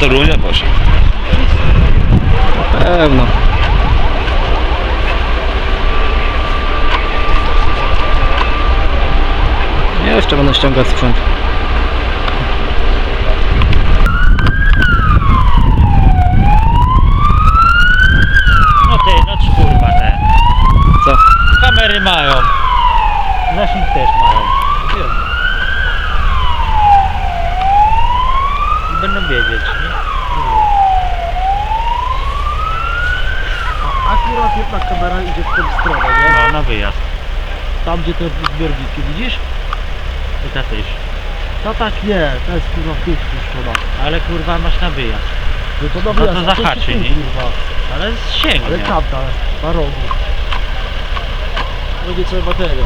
Torunia poszedł. Pewno. Ja jeszcze będę ściągać sprzęt. No ty, no czy kurwa te. Co? Kamery mają. Zasięg też mają. Wiem. Wiedzieć, nie? Akurat jedna kamera idzie w tę stronę, nie? No, na wyjazd. Tam gdzie te zbiorniki, widzisz? I ta też. No tak nie, to jest kurwa w tu spuszczona. Ale kurwa masz na wyjazd. No to No dobra, to a zahaczy, tu, nie? Kurwa. Ale sięgnie. Ale tamta, na rogu. Będzie trzeba bateria.